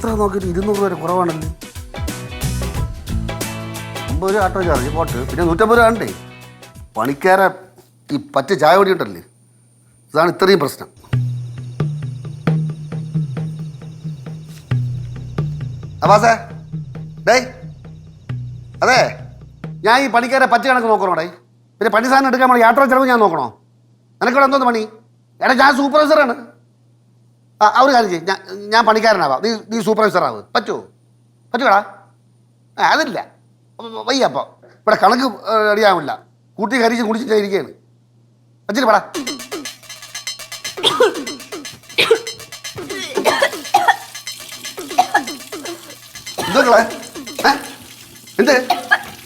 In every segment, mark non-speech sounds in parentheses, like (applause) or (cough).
എത്ര നോക്കിയിട്ട് ഇരുന്നൂറ് വരെ കുറവാണല്ലേ? അമ്പത് രൂപ ആട്ടോ ചാർജ് പോട്ട്. പിന്നെ നൂറ്റമ്പത് രൂപ ആണ്ടേ പണിക്കാരെ ഈ പച്ച ചായ പൊടി ഇതാണ് ഇത്രയും പ്രശ്നം. അബാസേ ഡേ അതെ ഞാൻ ഈ പണിക്കാരെ പച്ച കണക്ക് നോക്കണോ ഡേ പിന്നെ പണി സാധനം എടുക്കാൻ യാത്രാ ചിലവ് ഞാൻ നോക്കണോ? നിനക്കിവിടെ എന്തോന്ന് പണി? എടാ ഞാൻ സൂപ്പർവൈസറാണ് ആ ഒരു കാര്യം ചെയ്യും. ഞാൻ ഞാൻ പണിക്കാരനാവാം. നീ നീ സൂപ്പർവൈസറാവ് പറ്റുമോ പറ്റുമോടാ ആ അതില്ല. വയ്യ അപ്പോൾ ഇവിടെ കണക്ക് റെഡിയാവില്ല. കൂട്ടി കരിച്ച് കുടിച്ചിട്ട് ഇരിക്കുകയാണ് അച്ഛന് പടാ. എന്തൊക്കെ എന്ത്?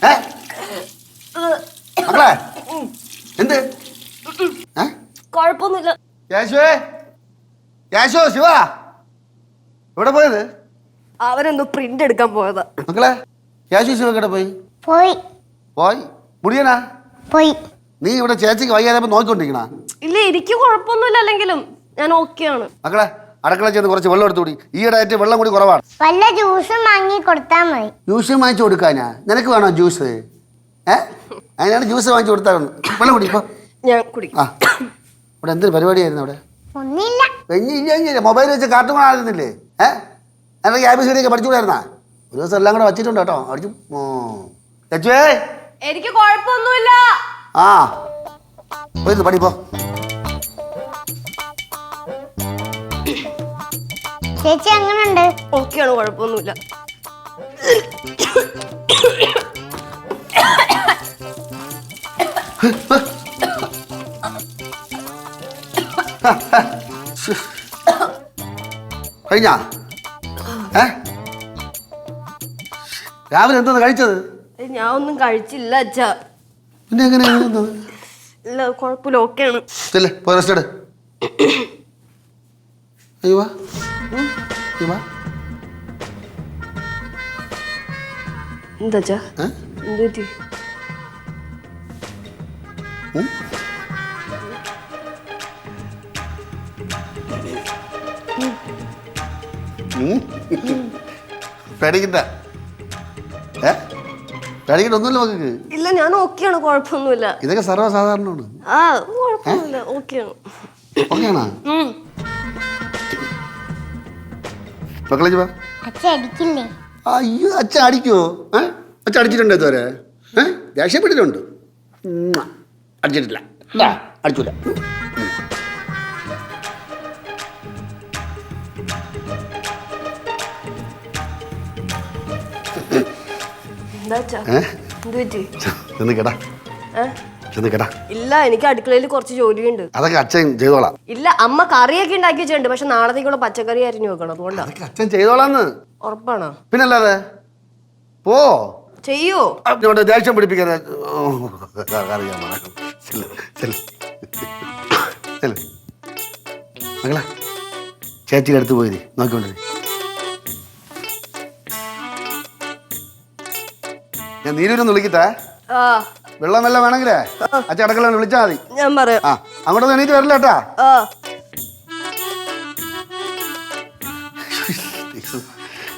ഏ? മക്കളെ? എന്ത്? ഏ? കുഴപ്പമൊന്നുമില്ല. യേശുവേ! യേശു ശിവ. എവിടെ പോയത്? അവനൊന്നും പ്രിന്റ് എടുക്കാൻ പോയതാ. മക്കളെ യേശു ശിവ എവിടെ പോയി? പോയി. പോയി? മുടിയനാ? പോയി. നീ ഇവിടെ ചേച്ചിക്ക് വയ്യാതെ നോക്കിക്കൊണ്ടിരിക്കണ? ഇല്ല എനിക്ക് കുഴപ്പമൊന്നുമില്ല അല്ലെങ്കിലും ഞാൻ ഓക്കെയാണ് മക്കളെ അടുക്കള ചെന്ന് കുറച്ച് വെള്ളം എടുത്തു കൂടി. ഈ ആയിട്ട് വെള്ളം കൂടി കുറവാണ്. വല്ല ജ്യൂസും വാങ്ങി കൊടുത്താൽ മതി. ജ്യൂസ് വാങ്ങിച്ചു കൊടുക്കാനാ? നിനക്ക് വേണോ ജ്യൂസ് ഏ? അതിനാണ് ജ്യൂസ് വാങ്ങിച്ചു കൊടുത്താൽ വെള്ളം കുടിക്കോ ഞാൻ കുടിക്കാം. ആ. ഇവിടെ എന്തൊരു പരിപാടിയായിരുന്നു അവിടെ? ഒന്നില്ല ഇല്ല മൊബൈൽ വെച്ച് കാർട്ടൂൺ കാണാറുന്നില്ലേ ഏ? എന്റെ ക്യാബ് സീഡിയൊക്കെ പഠിച്ചുകൂടായിരുന്നാ? ഒരു ദിവസം എല്ലാം കൂടെ വച്ചിട്ടുണ്ട് കേട്ടോ. അടിച്ചു. ലച്ചുവേ? എനിക്ക് കുഴപ്പമൊന്നുമില്ല. ആ. പോയിരുന്നു പഠിപ്പോ ചേച്ചി എങ്ങനെയുണ്ട് ഓക്കെയാണ് കുഴപ്പമൊന്നുമില്ല. (coughs) കഴിഞ്ഞാ? ഏ? രാവിലെ എന്താ കഴിച്ചത്? ഞാൻ ഒന്നും കഴിച്ചില്ല അച്ഛാ. പിന്നെ എങ്ങനെയാണ് ഇല്ല കുഴപ്പമില്ല ഓക്കെയാണ്. ചെല്ലേ പോയി റെസ്റ്റ് എടു. അയ്യോ വാ. അയ്യോ വാ. എന്താ അച്ഛാ? പേടിക്കണ്ട. ഏ? പേടിക്കണ്ട ഒന്നുമില്ല മക്കൾക്ക്. ഇല്ല ഞാൻ ഓക്കെയാണ് കുഴപ്പമൊന്നുമില്ല. ഇതൊക്കെ സർവസാധാരണമാണ്. ആ കുഴപ്പമൊന്നുമില്ല ഓക്കെയാണ്. ഓക്കെയാണോ? ഉം. അച്ഛ മക്കളെ അടിക്കില്ലേ അയ്യോ അച്ഛൻ അടിക്കുമോ ഏ? അച്ഛൻ അടിച്ചിട്ടുണ്ടോ ഇതുവരെ? ഏ? ദേഷ്യപ്പെട്ടിട്ടുണ്ട്. അടിച്ചിട്ടില്ല. അടിച്ചില്ല ഉം. എന്താ അച്ഛാ ഏ? എന്ത് പറ്റി? ചെന്ന് കേടാ. ചെന്ന് കേടാ. ഇല്ല എനിക്ക് അടുക്കളയിൽ കുറച്ച് ജോലിയുണ്ട്. അതൊക്കെ അച്ഛൻ ചെയ്തോളാം. ഇല്ല അമ്മ കറിയൊക്കെ ഉണ്ടാക്കി വെച്ചിട്ടുണ്ട്. പക്ഷെ നാളത്തേക്കുള്ള പച്ചക്കറി അരിഞ്ഞു വെക്കണം. അതുകൊണ്ടാണ് അച്ഛൻ ചെയ്തോളാന്ന്. ഉറപ്പാണോ? പിന്നല്ലാതെ? പോ. ചെയ്യോ? ദേഷ്യം പിടിപ്പിക്കാതെ. ചേച്ചിയുടെ അടുത്ത് പോയി നോക്കിക്കൊണ്ടേ ഞാൻ നീരൂരൊന്ന് വിളിക്കട്ടെ? വെള്ളം വല്ലതും വേണമെങ്കിലേ? അച്ഛൻ അടക്കള വിളിച്ചാൽ മതി. ഞാൻ പറയാം. ആ അങ്ങോട്ട് എണീറ്റ് വരില്ല കേട്ടാ.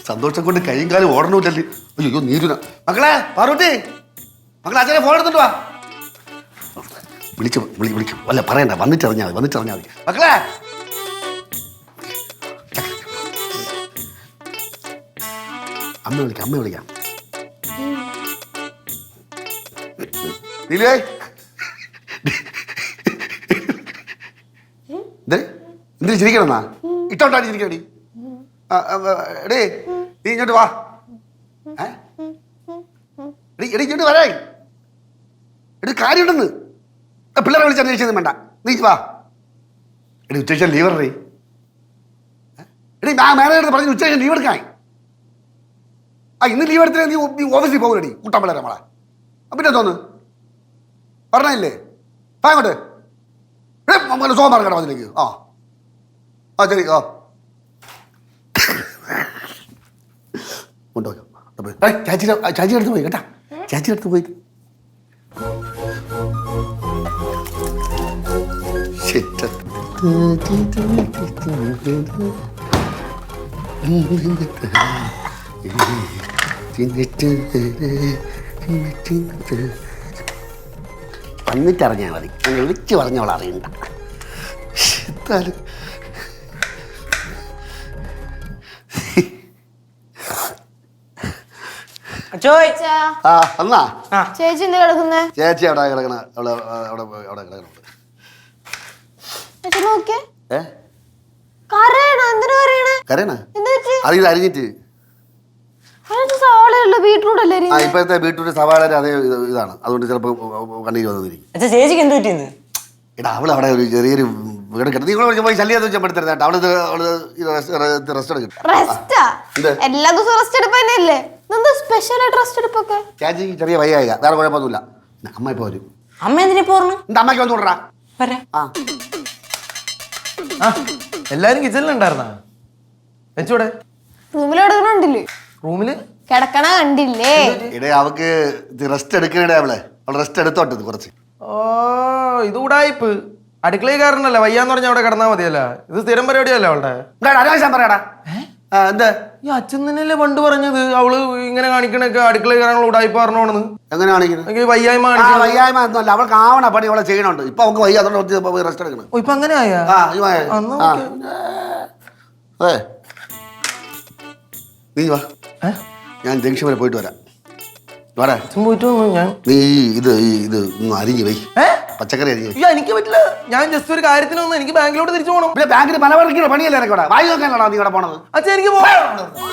സന്തോഷം കൊണ്ട് കൈയും കാലും ഓടണമില്ലല്ലേ അയ്യോ നീരുന മക്കളെ പാർവട്ടി മക്കളെ അച്ഛനെ ഫോൺ എടുത്തിട്ട് വാ. വിളിച്ചു വിളി വിളിക്കും അല്ല പറയണ്ട വന്നിട്ടറിഞ്ഞാൽ മതി വന്നിട്ടറിഞ്ഞാൽ മതി. മക്കളെ. അമ്മ വിളിക്കാം അമ്മ വിളിക്കാം. എന്തേ എന്തിനു ചിരിക്കണമെന്നാ ഇട്ടോണ്ടാണ് ചിരിക്കടി എടേ നീ ഇങ്ങോട്ട് വാ. എടി ഇങ്ങോട്ട് വരാ എടി കാര്യമുണ്ടെന്ന്. പിള്ളേരെ വിളിച്ച് അന്വേഷിച്ചൊന്നും വേണ്ട. നീ വാ. എടി ഉച്ചയ്ക്ക് ലീവ് എടീ ഏ? എടി ഞാൻ മാനേജർ പറഞ്ഞു ഉച്ചയ്ക്ക് ലീവ് എടുക്കാൻ? ആ ഇന്ന് ലീവ് എടുത്തിട്ട് നീ ഓഫീസിൽ പോകുന്നടി കൂട്ടാൻ പിള്ളേരെ നമ്മളെ പിന്നെ തോന്നു പറഞ്ഞില്ലേ വാ അങ്ങോട്ട് സോമം പറഞ്ഞോ അതിലേക്ക് ആ ആ ശരി ആ കൊണ്ടുപോയി ചാച്ചിയുടെ ചാച്ചിയുടെ അടുത്ത് പോയി കേട്ടാ ചാച്ചിയുടെ അടുത്ത് പോയി Shit. വന്നിട്ടറിഞ്ഞാൽ മതി. നിങ്ങൾ വിളിച്ച് പറഞ്ഞവൾ അറിയണ്ട. അച്ചോയ് ആ എന്നാ ചേച്ചി എന്താ കിടക്കുന്നേ? ചേച്ചി അവിടെ കിടക്കണ അവിടെ അവിടെ അവിടെ കിടക്കണുണ്ട്. കരയണ? എന്തിനു കരയണേ? കരയണ? അറിയില്ല അരിഞ്ഞിട്ട് സവാളയല്ലോ ബീട്രൂട്ട് അല്ലേ ആ ഇപ്പോഴത്തെ ബീട്രൂട്ട് സവാളയുടെ അതേ ഇത് ഇതാണ്. അതുകൊണ്ട് ചിലപ്പോൾ കണ്ണീര് വന്നിരിക്കും. അച്ഛാ ചേച്ചിക്ക് എന്ത് പറ്റിയെന്ന്? എടാ അവൾ അവിടെ ഒരു ചെറിയൊരു വീട് നീ നിങ്ങൾ പോയി ശല്യം വെച്ചാൽ പെടുത്തരുത് കേട്ടോ. അവൾ അവൾ റെസ്റ്റ് എടുക്കും. റെസ്റ്റാ എന്ത്? എല്ലാ ദിവസവും റെസ്റ്റ് എടുപ്പ് തന്നെയല്ലേ? എന്താ സ്പെഷ്യൽ ആയിട്ട് റെസ്റ്റ് എടുപ്പൊക്കെ? ചേച്ചി ചെറിയ വയ്യായിക. വേറെ കുഴപ്പമൊന്നുമില്ല. പിന്നെ അമ്മ ഇപ്പോൾ വരും. അമ്മ എന്തിനാ പോർന്നു എന്താ അമ്മയ്ക്ക് വന്നു വിടറാ. വരാ. ആ. ആ എല്ലാരും കിച്ചണിലുണ്ടായിരുന്നാ വെച്ചൂടെ? റൂമിൽ കിടക്കണുണ്ടില്ലേ? റൂമിൽ? കിടക്കണ കണ്ടില്ലേ? ഇടേ അവക്ക് റെസ്റ്റ് എടുക്കണേ അവളെ. അവൾ റെസ്റ്റ് എടുത്തോട്ടത് കുറച്ച്. ഓ ഇത് ഉടായിപ്പ് അടുക്കളയിൽ കയറണല്ലേ വയ്യാന്ന് പറഞ്ഞ അവിടെ കിടന്നാ മതിയല്ല? ഇത് സ്ഥിരം പരിപാടിയല്ലേ അവളുടെ? അനാവശ്യം പറയടാ. എന്ത്? ഈ അച്ഛൻ തന്നെയല്ലേ പണ്ട് പറഞ്ഞത്? അവൾ ഇങ്ങനെ കാണിക്കണൊക്കെ അടുക്കളയിൽ കയറാനുള്ള ഉടായിപ്പ് പറഞ്ഞോണെന്ന്. എങ്ങനെ കാണിക്കുന്നത് വയ്യായ്മ വയ്യായ്മ ഒന്നുമല്ല. അവൾക്ക് ആവണ പണി അവളെ ചെയ്യണുണ്ട്. ഇപ്പൊ അവൾക്ക് വയ്യ റെസ്റ്റ് എടുക്കണം. ഇപ്പൊ അങ്ങനെ ആയാ? ആ ഈ അന്ന് ഓക്കേ. ഏ. നീ വാ. ഏ? ഞാൻ ജംഗ്ഷൻ വരെ പോയിട്ട് വരാം. വാടാ. അച്ഛൻ പോയിട്ട് വന്നു ഞാൻ? നീ ഈ ഇത് ഈ ഇത് ഒന്ന് അരിഞ്ഞ് വൈ. ഏ? പച്ചക്കറി അരിഞ്ഞ് വൈ. അയ്യോ എനിക്ക് പറ്റില്ല. ഞാൻ ജസ്റ്റ് ഒരു കാര്യത്തിന് വന്നു. എനിക്ക് ബാങ്കിലോട്ട് തിരിച്ചു പോകണം പിന്നെ ബാങ്കിൽ മലവറക്കിയുടെ പണിയല്ലേ ഇവിടെ? വായി നോക്കാനാണോ നീ ഇവിടെ പോണത്. അച്ഛൻ എനിക്ക് പോകണം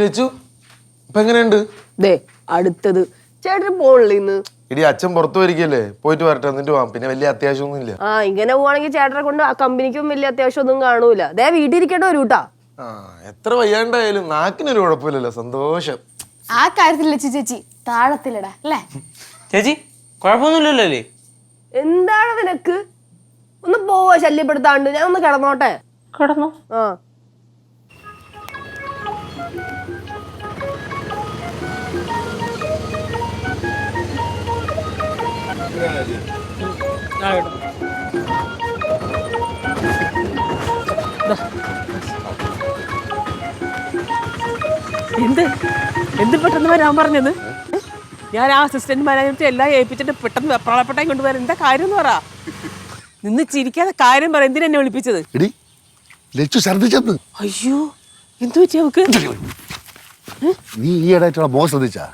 ലച്ചു ഇപ്പൊ എങ്ങനെയുണ്ട്? ദേ അടുത്തത്. ചേട്ടൻ പോണില്ല ഇന്ന് ഇടി അച്ഛൻ പുറത്തു വരികയല്ലേ പോയിട്ട് വരട്ടെ എന്നിട്ട് പോവാം പിന്നെ വലിയ അത്യാവശ്യമൊന്നും ഇല്ല ആ ഇങ്ങനെ പോവാണെങ്കിൽ ചേട്ടനെ കൊണ്ട് ആ കമ്പനിക്കും വലിയ അത്യാവശ്യം ഒന്നും കാണൂല. ദേ വീട്ടിൽ ഇരിക്കേണ്ട വരൂ കേട്ടാ ആ എത്ര വയ്യാണ്ടായാലും നാക്കിനൊരു കുഴപ്പമില്ലല്ലോ സന്തോഷം. ആ കാര്യത്തിൽ ലച്ചു ചേച്ചി? താഴത്തിലടാ അല്ലേ? ചേച്ചി കുഴപ്പമൊന്നുമില്ലല്ലോ അല്ലേ? എന്താണ് നിനക്ക്? ഒന്ന് പോവാ ശല്യപ്പെടുത്താണ്ട്. ഞാൻ ഒന്ന് കിടന്നോട്ടെ. കിടന്നു? ആ. എന്ത്? എന്ത് പെട്ടെന്ന് വരാൻ പറഞ്ഞത്? ഞാൻ ആ അസിസ്റ്റന്റ് മാനേജർ എല്ലാം ഏൽപ്പിച്ചിട്ട് പെട്ടെന്ന് വെപ്രാളപ്പെട്ടായി കൊണ്ടുവരാൻ എന്താ കാര്യം എന്ന് പറ. നിന്ന് ചിരിക്കാതെ കാര്യം പറ. എന്തിനാ എന്നെ വിളിപ്പിച്ചത്? എടി ലച്ചു അയ്യോ എന്തു പറ്റി അവക്ക് നീ ഈ ഇടയായിട്ടുള്ള മോശം ശ്രദ്ധിച്ചാ?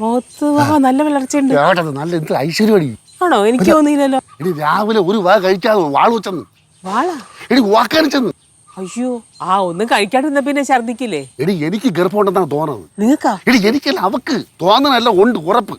മുഖത്ത് നല്ല വളർച്ചയുണ്ട്. ഏട്ടത് നല്ല എന്ത് ഐശ്വര്യപടി ആണോ? എനിക്ക് തോന്നിയില്ലല്ലോ. എടി രാവിലെ ഒരു വാ കഴിച്ചാൽ വാളു വെച്ചെന്ന്. വാളാ? എടി വാക്കാനിച്ചെന്ന് അയ്യോ ആ ഒന്നും കഴിക്കാണ്ടിരുന്ന പിന്നെ ഛർദിക്കില്ലേ എടി എനിക്ക് ഗർഭമുണ്ടെന്നാണ് തോന്നുന്നത് നിങ്ങൾക്കാ? എടി എനിക്കല്ല അവക്ക് തോന്നണല്ല ഉണ്ട് ഉറപ്പ്.